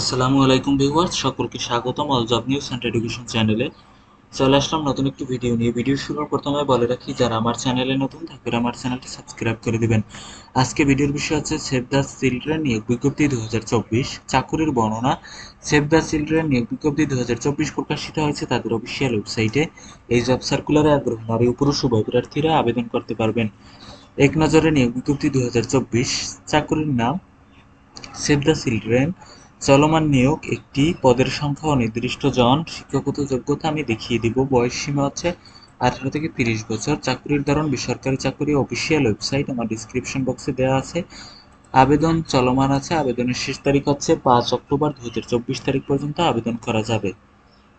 আসসালামু আলাইকুম ভিউয়ার্স, সকলকে স্বাগতম all job news and education চ্যানেলে। চলে আসলাম নতুন একটি ভিডিও নিয়ে। ভিডিও শুরুর প্রথমে বলে রাখি, যারা আমার চ্যানেলে নতুন থাকবে আমার চ্যানেলটি সাবস্ক্রাইব করে দিবেন। আজকে ভিডিওর বিষয় হচ্ছে সেভ দ্য চিলড্রেন নিয়োগ বিজ্ঞপ্তি দু চাকুরির বর্ণনা, সেভ দ্য চিলড্রেন নিয়োগ বিজ্ঞপ্তি দু হাজার চব্বিশ প্রকাশিত হয়েছে তাদের অফিসিয়াল ওয়েবসাইটে এই জব সার্কুলারে আগ্রহী নারী ও পুরুষ উভয় প্রার্থীরা আবেদন করতে পারবেন। এক নজরে নিয়োগ বিজ্ঞপ্তি দু চাকুরির নাম, সেভ দ্য চিলড্রেন চলমান নিয়োগ একটি পদের সংখ্যা অনির্দিষ্ট জন শিক্ষাগত যোগ্যতা আমি দেখিয়ে দিব। বয়স সীমা হচ্ছে আঠারো থেকে তিরিশ বছর। চাকরির ধরন, বেসরকারি চাকরি অফিসিয়াল ওয়েবসাইট আমার ডিসক্রিপশন বক্সে দেওয়া আছে। আবেদন চলমান আছে, আবেদনের শেষ তারিখ হচ্ছে পাঁচ অক্টোবর দু হাজার চব্বিশ তারিখ পর্যন্ত আবেদন করা যাবে।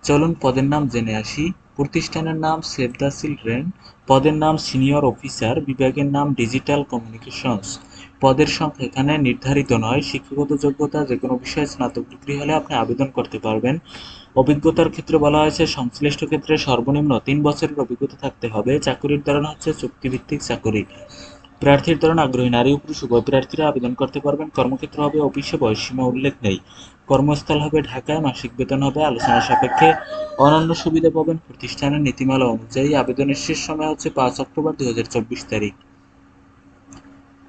চলুন পদের নাম জেনে আসি। প্রতিষ্ঠানের নাম সেভ দ্য চিলড্রেন, পদের নাম সিনিয়র অফিসার, বিভাগের নাম ডিজিটাল কমিউনিকেশনস। পদের সংখ্যা এখানে নির্ধারিত নয়। শিক্ষাগত যোগ্যতা যে কোনো বিষয়ে স্নাতক ডিগ্রি হলে আপনি আবেদন করতে পারবেন। অভিজ্ঞতার ক্ষেত্রে বলা হয়েছে, সংশ্লিষ্ট ক্ষেত্রে সর্বনিম্ন তিন বছরের অভিজ্ঞতা থাকতে হবে। চাকরির ধরন হচ্ছে চুক্তিভিত্তিক চাকরি। প্রার্থীর ধরন আগ্রহী। নারী ও পুরুষ, উভয় প্রার্থীরা আবেদন করতে পারবেন। কর্মক্ষেত্র হবে অফিসে বয়সসীমা উল্লেখ নেই। কর্মস্থল হবে ঢাকায়, মাসিক বেতন হবে আলোচনা সাপেক্ষে। অন্যান্য সুবিধা পাবেন প্রতিষ্ঠানের নীতিমালা অনুযায়ী। আবেদনের শেষ সময় হচ্ছে পাঁচ অক্টোবর দুই হাজার চব্বিশ তারিখ।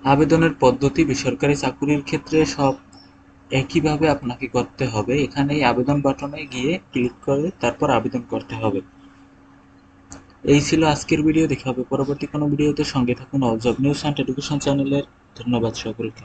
আবেদনের পদ্ধতি বেসরকারি চাকুরির ক্ষেত্রে সব একইভাবে আপনাকে করতে হবে। এখানে আবেদন বাটনে গিয়ে ক্লিক করে তারপর আবেদন করতে হবে। এই ছিল আজকের ভিডিও। দেখা হবে পরবর্তী কোনো ভিডিওতে। সঙ্গে থাকুন all job news and education চ্যানেলের। ধন্যবাদ সকলকে।